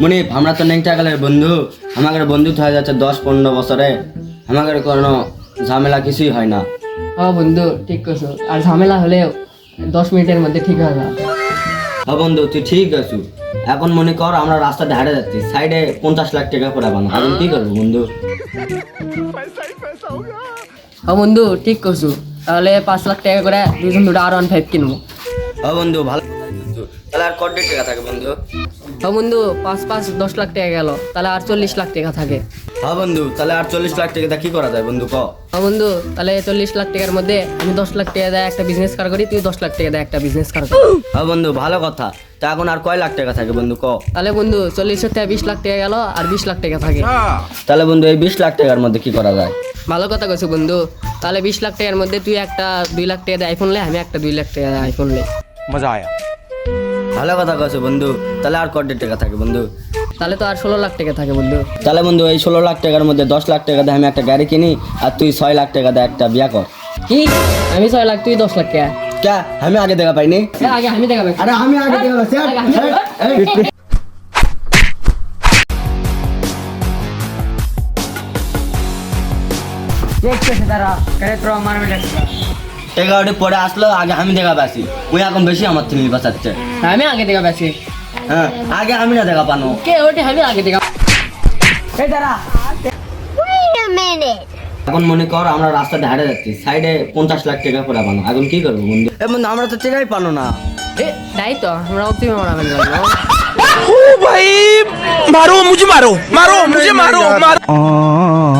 মনিপ আমরা তো নেংটা গেলের বন্ধু। আমাদের বন্ধুত্ব হয়ে যাচ্ছে দশ পনেরো বছরে। আমাদের কোনো ঝামেলা কিছুই হয় না। ও বন্ধু ঠিক করছ আর ঝামেলা হলেও দশ মিনিটের মধ্যে ঠিক হয়ে যাবে। হ বন্ধু তুই ঠিক আছু। এখন মনে কর আমরা রাস্তাতে হাঁটে যাচ্ছি। সাইডে পঞ্চাশ লাখ টাকা করে বানো। এখন কি করব বন্ধু? ও বন্ধু ঠিক করছ তাহলে পাঁচ লাখ টাকা করে দুজন দুটো আর ওয়ান ফাইভ কিনবো। হ বন্ধু ভালো। তাহলে আর কত টাকা থাকে বন্ধু হ্যাঁ বন্ধু পাঁচ পাঁচ দশ লাখ টাকা গেল তাহলে আর চল্লিশ লাখ টাকা থাকে হ্যাঁ বন্ধু তাহলে আর চল্লিশ লাখ টাকা কি করা যায় বন্ধু ক হ্যাঁ বন্ধু তাহলে চল্লিশ লাখ টাকার মধ্যে আমি দশ লাখ টাকা দেয় একটা বিজনেস কার করি তুই দশ লাখ টাকা দেয় একটা বিজনেস কার করি হ্যাঁ বন্ধু ভালো কথা তা এখন আর কয় লাখ টাকা থাকে বন্ধু ক তাহলে বন্ধু চল্লিশ টাকা বিশ লাখ টাকা গেল আর বিশ লাখ টাকা থাকে তাহলে বন্ধু এই বিশ লাখ টাকার মধ্যে কি করা যায় ভালো কথা কইছো বন্ধু তাহলে বিশ লাখ টাকার মধ্যে তুই একটা দুই লাখ টাকা দেয় আইফোন লে আমি একটা দুই লাখ টাকা আইফোন লে মজা আয়া ভালো কথা কছে বন্ধু। তাহলে আর কত টাকা থাকে বন্ধু? তাহলে তো আর ষোলো লাখ টাকা থাকে বন্ধু। তাহলে বন্ধু এই ষোলো লাখ টাকার মধ্যে দশ লাখ টাকা দিয়ে আমি একটা গাড়ি কিনি আর তুই ছয় লাখ টাকা দিয়ে একটা বিয়া কর। কি? আমি ছয় লাখ তুই দশ লাখ টাকা। ক্যা আমি আগে দেখা পাইনি। আগে আমি দেখাবে আরে আমি আগে দেখা পাইছি। আগে আমি দেখাবো। দেখতেছে তারা করে এগারোটি পরে আসলো আগে আমি দেখা পাচ্ছি ওই এখন বেশি আমার থেকে বাঁচাচ্ছে। আমি আগে দেখা পাচ্ছি হ্যাঁ আগে আমি না দেখা পানো। কে ওটি আমি আগে দেখা এই দাঁড়া। এখন মনে কর আমরা রাস্তা ধারে যাচ্ছি। সাইডে পঞ্চাশ লাখ টাকা পরে পানো। এখন কি করব বন্ধু? এমন আমরা তো টেকাই পানো না। তাই তো আমরা অতি মারা করব ভাই মারো মুঝে মারো মারো মুঝে মারো মারো। oh